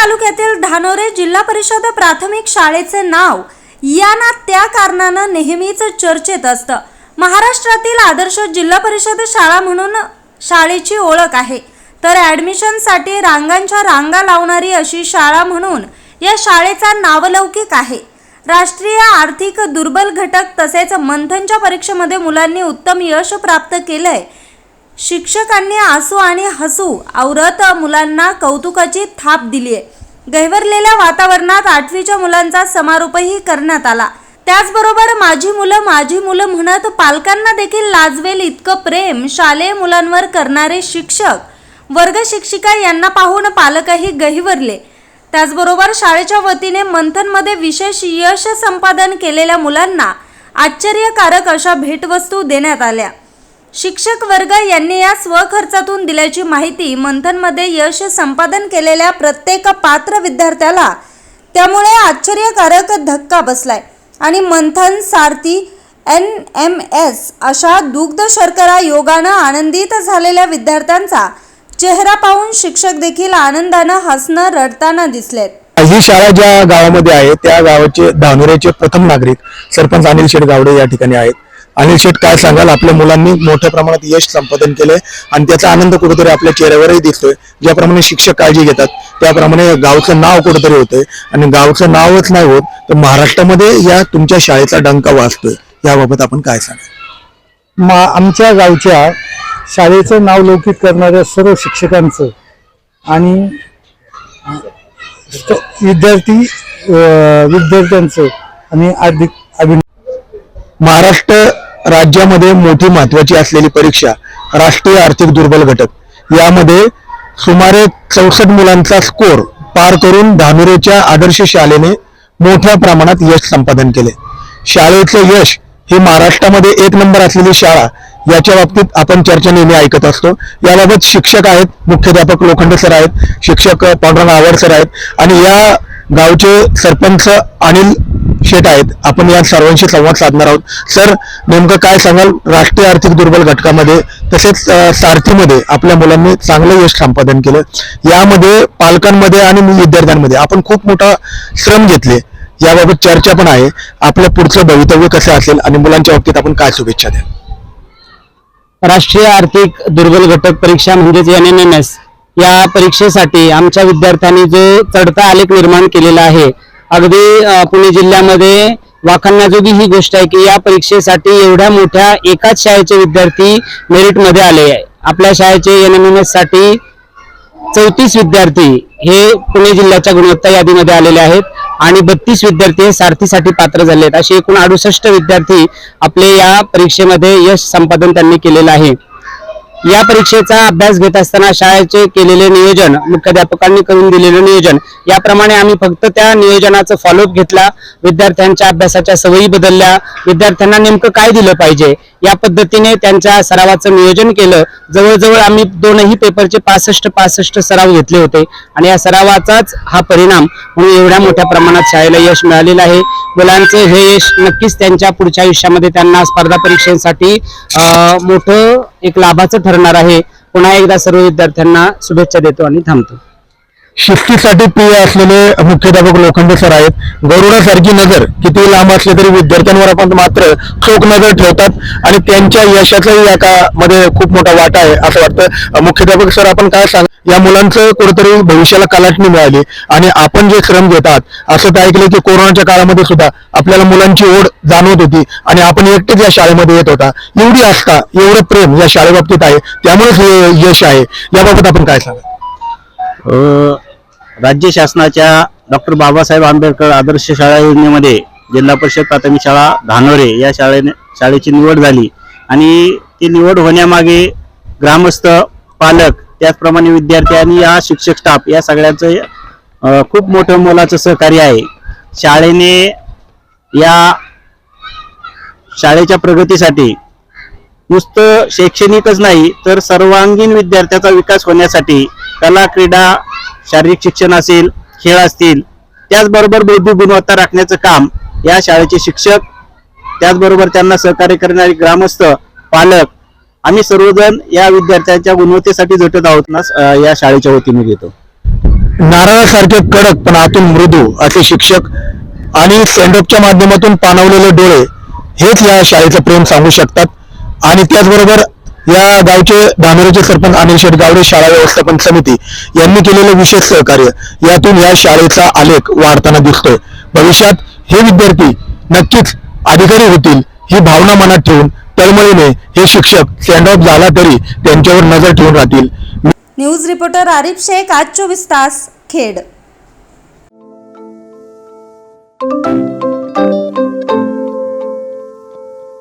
तालुक्यातील धानोरे जिल्हा परिषद प्राथमिक शाळेचे नाव या ना त्या कारणानं नेहमीच चर्चेत असतं. महाराष्ट्रातील आदर्श जिल्हा परिषद शाळा म्हणून शाळेची ओळख आहे. तर ॲडमिशनसाठी रांगांच्या रांगा लावणारी अशी शाळा म्हणून या शाळेचा नावलौकिक आहे. राष्ट्रीय आर्थिक दुर्बल घटक तसेच मंथनच्या परीक्षेमध्ये मुलांनी उत्तम यश प्राप्त केलंय शिक्षकांनी आसू आणि हसू आवरत मुलांना कौतुकाची थाप दिली आहे गहिवरलेल्या वातावरणात आठवीच्या मुलांचा समारोपही करण्यात आला. त्याचबरोबर माझी मुलं माझी मुलं म्हणत पालकांना देखील लाजवेल इतकं प्रेम शालेय मुलांवर करणारे शिक्षक वर्ग शिक्षिका यांना पाहून पालकही गहिवरले त्याचबरोबर शाळेच्या वतीने मंथनमध्ये विशेष यश संपादन केलेल्या मुलांना आश्चर्यकारक अशा भेटवस्तू देण्यात आल्या. शिक्षक वर्ग यांनी या स्वखर्चातून दिल्याची माहिती मंथनमध्ये यश संपादन केलेल्या प्रत्येक पात्र विद्यार्थ्याला. त्यामुळे आश्चर्यकारक धक्का बसलाय. आणि Manthan Sarathi N M S अशा दुग्ध शर्करा योगानं आनंदित झालेल्या विद्यार्थ्यांचा चेहरा पाहून शिक्षक देखील आनंदानं हसणं रडताना दिसलेत. ही शाळा ज्या गावामध्ये आहे त्या गावाचे धानुऱ्याचे प्रथम नागरिक सरपंच अनिल शेठ गावडे या ठिकाणी आहेत. अनिल शेठ काय सांगाल? आपल्या मुलांनी मोठ्या प्रमाणात यश संपादन केलंय आणि त्याचा आनंद कुठेतरी आपल्या चेहऱ्यावरही दिसतोय. ज्याप्रमाणे शिक्षक काळजी घेतात त्याप्रमाणे गावचं नाव कुठेतरी होतंय. आणि गावचं नावच नाही होत तर महाराष्ट्रामध्ये या तुमच्या शाळेचा डंका वाजतोय. याबाबत आपण काय सांगाल? मा आमच्या गावच्या शाळेचं नाव लौकिक करणाऱ्या सर्व शिक्षकांचं आणि विद्यार्थी विद्यार्थ्यांचं आणि अधिक अभिनंदन महाराष्ट्र राज्यामध्ये मोठी महत्वाची असलेली परीक्षा राष्ट्रीय आर्थिक दुर्बल घटक. यामध्ये सुमारे चौसष्ट मुलांचा स्कोर पार करून धानुरेच्या आदर्श शाळेने मोठ्या प्रमाणात यश संपादन केले. शाळेचे यश ही महाराष्ट्रामध्ये एक नंबर असलेली शाळा याच्या बाबतीत आपण चर्चा नेहमी ऐकत असतो. याबाबत शिक्षक आहेत मुख्याध्यापक लोखंडे सर आहेत शिक्षक पांडुरंग आवर सर आहेत आणि या गावचे सरपंच अनिल शेट आहेत. आपण या सर्वांशी संवाद साधणार आहोत. सर नेमकं काय सांगाल? राष्ट्रीय आर्थिक दुर्बल घटकामध्ये तसेच सारथीमध्ये आपल्या मुलांनी चांगलं यश संपादन केलं. यामध्ये पालकांमध्ये आणि विद्यार्थ्यांमध्ये आपण खूप मोठा श्रम घेतले. याबाबत चर्चा पण आहे. आपलं पुढचं भवितव्य कसं असेल आणि मुलांच्या बाबतीत आपण काय शुभेच्छा द्या राष्ट्रीय आर्थिक दुर्बल घटक परीक्षा म्हणजेच एन एन एम एस या परीक्षेसाठी आमच्या विद्यार्थ्यांनी जो चढता आलेख निर्माण केलेला आहे अगदी पुणे जिल्ह्यामध्ये वाखाणण्याजोगी ही गोष्ट आहे की या परीक्षेसाठी एवढ्या मोठ्या एकाच शाळेचे विद्यार्थी मेरिटमध्ये आले आहे. आपल्या शाळेचे एन एम एम एससाठी चौतीस विद्यार्थी हे पुणे जिल्ह्याच्या गुणवत्ता यादीमध्ये आलेले आहेत आणि बत्तीस विद्यार्थी हे सारथीसाठी पात्र झाले आहेत असे एकूण अडुसष्ट विद्यार्थी आपले या परीक्षेमध्ये यश संपादन त्यांनी केलेलं आहे. या परीक्षेचा अभ्यास घेत असताना शाळेचे केलेले नियोजन मुख्याध्यापकांनी करून दिलेलं नियोजन याप्रमाणे आम्ही फक्त त्या नियोजनाचं फॉलोअप घेतला. विद्यार्थ्यांच्या अभ्यासाच्या सवयी बदलल्या. विद्यार्थ्यांना नेमकं काय दिलं पाहिजे? या पद्धतीने त्यांच्या सरावाचं नियोजन केलं. जवळजवळ आम्ही दोनही पेपरचे पासष्ट पासष्ट सराव घेतले होते. आणि या सरावाचाच हा परिणाम म्हणून एवढ्या मोठ्या प्रमाणात शाळेला यश मिळालेलं आहे. मुलांचं हे यश नक्कीच त्यांच्या पुढच्या आयुष्यामध्ये त्यांना स्पर्धा परीक्षेसाठी मोठं एक लाभाचं ठरणार आहे. पुन्हा एकदा सर्व विद्यार्थ्यांना शुभेच्छा देतो आणि थांबतो. शिस्तीसाठी प्रिय असलेले मुख्याध्यापक लोखंडे सर आहेत. गरुडासारखी नजर किती लांब असले तरी विद्यार्थ्यांवर आपण मात्र चोख नजर ठेवतात आणि त्यांच्या यशाचाही यामध्ये खूप मोठा वाटा आहे असं वाटतं. मुख्याध्यापक सर आपण काय सांग या मुलांचं कुठेतरी भविष्याला कलाटणी मिळाली. आणि आपण जे श्रम घेतात असं तर ऐकलं की कोरोनाच्या काळामध्ये सुद्धा आपल्याला मुलांची ओढ जाणवत होती आणि आपण एकटेच या शाळेमध्ये येत होता. एवढी आस्था एवढं प्रेम या शाळेबाबतीत आहे. त्यामुळेच हे यश आहे. याबाबत आपण काय सांगा राज्य शासनाच्या डॉक्टर बाबासाहेब आंबेडकर आदर्श शाळा योजनेमध्ये जिल्हा परिषद प्राथमिक शाळा धानोरे या शाळेने शाळेची निवड झाली. आणि ती निवड होण्यामागे ग्रामस्थ पालक त्याचप्रमाणे विद्यार्थी आणि या शिक्षक स्टाफ या सगळ्यांचं खूप मोठं मोलाचं सहकार्य आहे. शाळेने या शाळेच्या प्रगतीसाठी नुसतं शैक्षणिकच नाही तर सर्वांगीण विद्यार्थ्याचा विकास होण्यासाठी कला क्रीडा शारीरिक शिक्षण असेल खेळ असतील त्याचबरोबर बौद्धिक गुणवत्ता राखण्याचं काम या शाळेचे शिक्षक त्याचबरोबर त्यांना सहकार्य करणारे ग्रामस्थ पालक आम्ही सर्वजण या विद्यार्थ्यांच्या गुणवत्तेसाठी झटत आहोत ना या शाळेच्या वतीने घेतो. नारळासारखे कडक पण आतून मृदू असे शिक्षक आणि सेंडोपच्या माध्यमातून पाणवलेले डोळे हेच या शाळेचं प्रेम सांगू शकतात. आणि त्याचबरोबर या गावचे धानोरीचे सरपंच अनिल शेठ गावडे शाळा व्यवस्थापन समिती यांनी केलेले विशेष सहकार्य यातून या शाळेचा आलेख वाढताना दिसतोय. भविष्यात हे विद्यार्थी नक्कीच अधिकारी होतील ही भावना मनात ठेवून तळमळीने हे शिक्षक स्टँड ऑफ झाला तरी त्यांच्यावर नजर ठेवून राहतील. न्यूज रिपोर्टर आरिफ शेख आज चोवीस तास खेड.